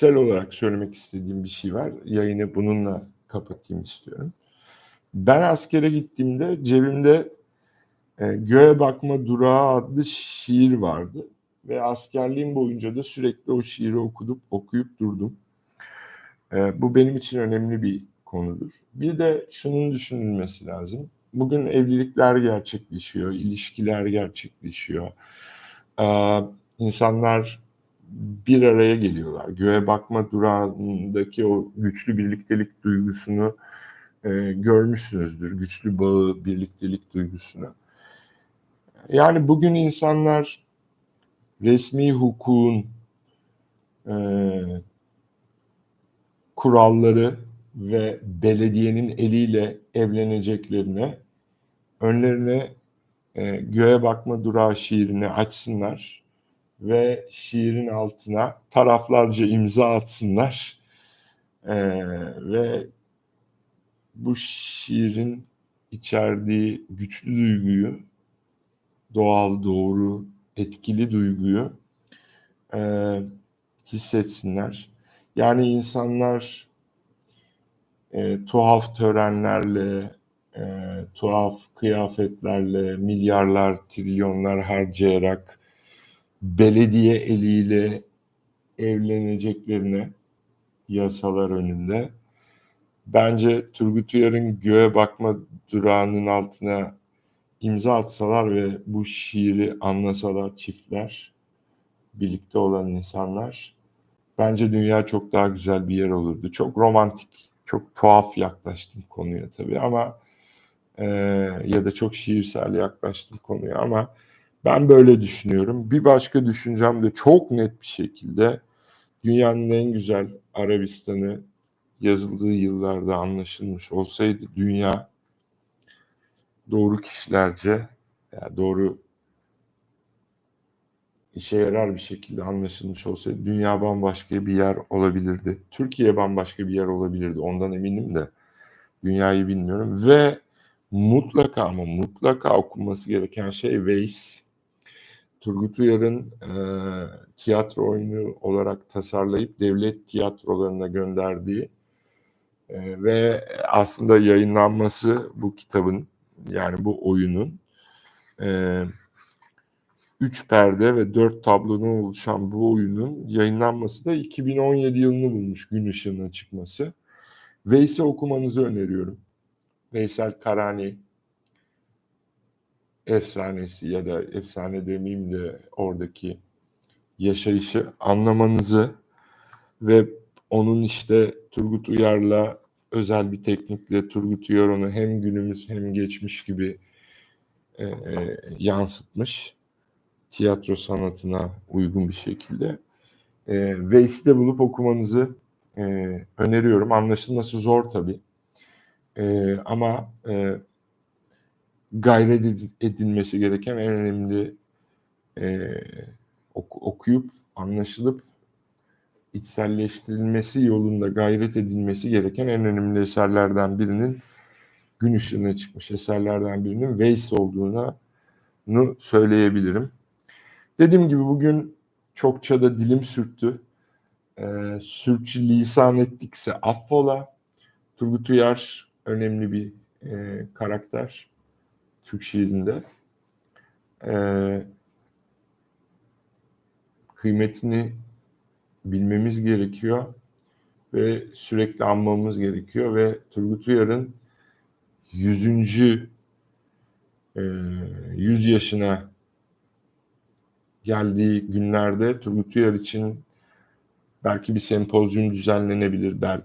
kişisel olarak söylemek istediğim bir şey var. Yayını bununla kapatayım istiyorum. Ben askere gittiğimde cebimde e, Göğe Bakma Durağı adlı şiir vardı. Ve askerliğim boyunca da sürekli o şiiri okuduk, okuyup durdum. E, bu benim için önemli bir konudur. Bir de şunun düşünülmesi lazım. Bugün evlilikler gerçekleşiyor, ilişkiler gerçekleşiyor. Ee, insanlar bir araya geliyorlar. Göğe bakma durağındaki o güçlü birliktelik duygusunu e, görmüşsünüzdür. Güçlü bağı, birliktelik duygusunu. Yani bugün insanlar resmi hukukun e, kuralları ve belediyenin eliyle evleneceklerine önlerine e, göğe bakma durağı şiirini açsınlar ve şiirin altına taraflarca imza atsınlar e, ve bu şiirin içerdiği güçlü duyguyu doğal, doğru, etkili duyguyu e, hissetsinler. Yani insanlar e, tuhaf törenlerle, e, tuhaf kıyafetlerle, milyarlar, trilyonlar harcayarak belediye eliyle evleneceklerine yasalar önünde. Bence Turgut Uyar'ın göğe bakma durağının altına imza atsalar ve bu şiiri anlasalar çiftler, birlikte olan insanlar, bence dünya çok daha güzel bir yer olurdu. Çok romantik, çok tuhaf yaklaştım konuya tabii ama e, ya da çok şiirsel yaklaştım konuya ama ben böyle düşünüyorum. Bir başka düşüncem de çok net bir şekilde dünyanın en güzel Arabistan'ı yazıldığı yıllarda anlaşılmış olsaydı dünya doğru kişilerce yani doğru işe yarar bir şekilde anlaşılmış olsaydı dünya bambaşka bir yer olabilirdi. Türkiye bambaşka bir yer olabilirdi. Ondan eminim de dünyayı bilmiyorum ve mutlaka ama mutlaka okunması gereken şey Veys. Turgut Uyar'ın e, tiyatro oyunu olarak tasarlayıp devlet tiyatrolarına gönderdiği e, ve aslında yayınlanması bu kitabın yani bu oyunun e, üç perde ve dört tablodan oluşan bu oyunun yayınlanması da 2017 yılını bulmuş gün ışığına çıkması. Veys'i okumanızı öneriyorum. Veysel Karani efsanesi ya da efsane demeyeyim de oradaki yaşayışı anlamanızı ve onun işte Turgut Uyar'la özel bir teknikle Turgut Uyar onu hem günümüz hem geçmiş gibi e, e, yansıtmış tiyatro sanatına uygun bir şekilde. E, Veys'i de bulup okumanızı e, öneriyorum. Anlaşılması zor tabii. E, ama e, gayret edilmesi gereken en önemli e, ok, okuyup anlaşılıp içselleştirilmesi yolunda gayret edilmesi gereken en önemli eserlerden birinin gün ışığına çıkmış eserlerden birinin Veys olduğuna söyleyebilirim. Dediğim gibi bugün çokça da dilim sürttü. Ee, sürçü lisan ettikse affola. Turgut Uyar önemli bir e, karakter Türk şiirinde. Ee, kıymetini bilmemiz gerekiyor ve sürekli anmamız gerekiyor ve Turgut Uyar'ın 100. E, 100 yaşına geldiği günlerde Turgut Uyar için belki bir sempozyum düzenlenebilir